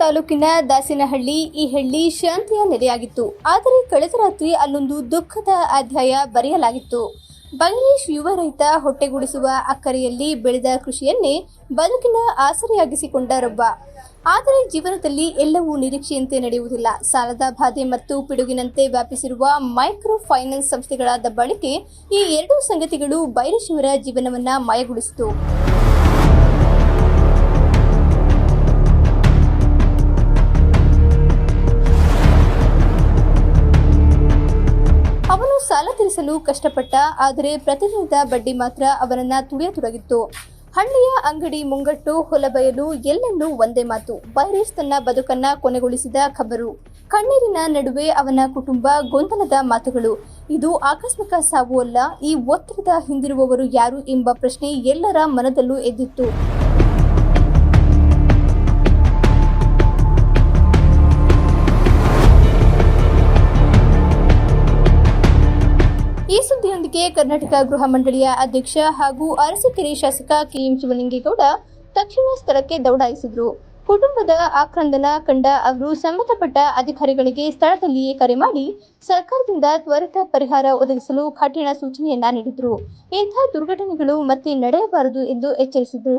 ತಾಲೂಕಿನ ದಾಸಿನಹಳ್ಳಿ, ಈ ಹಳ್ಳಿ ಶಾಂತಿಯ ನೆಲೆಯಾಗಿತ್ತು ಆದರೆ ಕಳೆದ ರಾತ್ರಿ ಅಲ್ಲೊಂದು ದುಃಖದ ಅಧ್ಯಾಯ ಬರೆಯಲಾಗಿತ್ತು. ಬಂಗ್ಲೇಶ್ ಯುವ ರೈತ ಹೊಟ್ಟೆಗೂಡಿಸುವ ಅಕ್ಕರೆಯಲ್ಲಿ ಬೆಳೆದ ಕೃಷಿಯನ್ನೇ ಬದುಕಿನ ಆಸರೆಯಾಗಿಸಿಕೊಂಡ ರೊಬ್ಬ. ಆದರೆ ಜೀವನದಲ್ಲಿ ಎಲ್ಲವೂ ನಿರೀಕ್ಷೆಯಂತೆ ನಡೆಯುವುದಿಲ್ಲ. ಸಾಲದ ಬಾಧೆ ಮತ್ತು ಪಿಡುಗಿನಂತೆ ವ್ಯಾಪಿಸಿರುವ ಮೈಕ್ರೋ ಫೈನಾನ್ಸ್ ಸಂಸ್ಥೆಗಳ ಬಳಿಕೆ ಈ ಎರಡೂ ಸಂಗತಿಗಳು ಬೈರೇಶ್ವರ ಜೀವನವನ್ನ ಮಾಯಗೊಳಿಸಿತು. ಸಾಲ ಕಷ್ಟಪಟ್ಟ, ಆದರೆ ಪ್ರತಿದಿನದ ಬಡ್ಡಿ ಮಾತ್ರ ಅವರನ್ನ ತುಳಿಯತೊಡಗಿತ್ತು. ಹಳ್ಳಿಯ ಅಂಗಡಿ ಮುಂಗಟ್ಟು ಹೊಲಬಯಲು ಎಲ್ಲೆಲ್ಲೂ ಒಂದೇ ಮಾತು. ಬೈರೇಶ್ ತನ್ನ ಬದುಕನ್ನ ಕೊನೆಗೊಳಿಸಿದ ಖಬರು. ಕಣ್ಣೀರಿನ ನಡುವೆ ಅವನ ಕುಟುಂಬ ಗೊಂದಲದ ಮಾತುಗಳು. ಇದು ಆಕಸ್ಮಿಕ ಸಾವು ಅಲ್ಲ, ಈ ಒತ್ತಡದ ಹಿಂದಿರುವವರು ಯಾರು ಎಂಬ ಪ್ರಶ್ನೆ ಎಲ್ಲರ ಮನದಲ್ಲೂ ಎದ್ದಿತ್ತು. ಈ ಕರ್ನಾಟಕ ಗೃಹ ಮಂಡಳಿಯ ಅಧ್ಯಕ್ಷ ಹಾಗೂ ಅರಸಿಕೆರೆ ಶಾಸಕ ಕೆಎಂ ಶಿವಲಿಂಗೇಗೌಡ ತಕ್ಷಣ ಸ್ಥಳಕ್ಕೆ ದೌಡಾಯಿಸಿದರು. ಕುಟುಂಬದ ಆಕ್ರಂದನ ಕಂಡ ಅವರು ಸಂಬಂಧಪಟ್ಟ ಅಧಿಕಾರಿಗಳಿಗೆ ಸ್ಥಳದಲ್ಲಿಯೇ ಕರೆ ಮಾಡಿ ಸರ್ಕಾರದಿಂದ ತ್ವರಿತ ಪರಿಹಾರ ಒದಗಿಸಲು ಕಠಿಣ ಸೂಚನೆಯನ್ನ ನೀಡಿದರು. ಇಂಥ ದುರ್ಘಟನೆಗಳು ಮತ್ತೆ ನಡೆಯಬಾರದು ಎಂದು ಎಚ್ಚರಿಸಿದರು.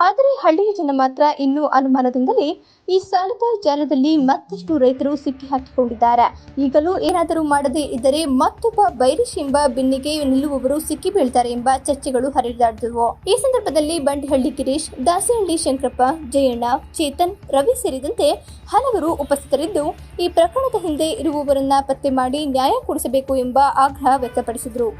ಆದರೆ ಹಳ್ಳಿಯ ಜನ ಮಾತ್ರ ಇನ್ನೂ ಅನುಮಾನದಿಂದಲೇ ಈ ಸಾಲದ ಜಾಲದಲ್ಲಿ ಮತ್ತಷ್ಟು ರೈತರು ಸಿಕ್ಕಿ ಹಾಕಿಕೊಂಡಿದ್ದಾರೆ. ಈಗಲೂ ಏನಾದರೂ ಮಾಡದೇ ಇದ್ದರೆ ಮತ್ತೊಬ್ಬ ಬೈರಿಶ್ ಎಂಬ ಬೆನ್ನಿಗೆ ನಿಲ್ಲುವವರು ಸಿಕ್ಕಿ ಬೀಳ್ತಾರೆ ಎಂಬ ಚರ್ಚೆಗಳು ಹರಿದಾಡಿದವು ಈ ಸಂದರ್ಭದಲ್ಲಿ ಬಂಡಿಹಳ್ಳಿ ಗಿರೀಶ್, ದಾಸಿಹಳ್ಳಿ ಶಂಕರಪ್ಪ, ಜಯಣ್ಣ, ಚೇತನ್, ರವಿ ಸೇರಿದಂತೆ ಹಲವರು ಉಪಸ್ಥಿತರಿದ್ದು ಈ ಪ್ರಕರಣದ ಹಿಂದೆ ಇರುವವರನ್ನ ಪತ್ತೆ ಮಾಡಿ ನ್ಯಾಯ ಕೊಡಿಸಬೇಕು ಎಂಬ ಆಗ್ರಹ ವ್ಯಕ್ತಪಡಿಸಿದರು.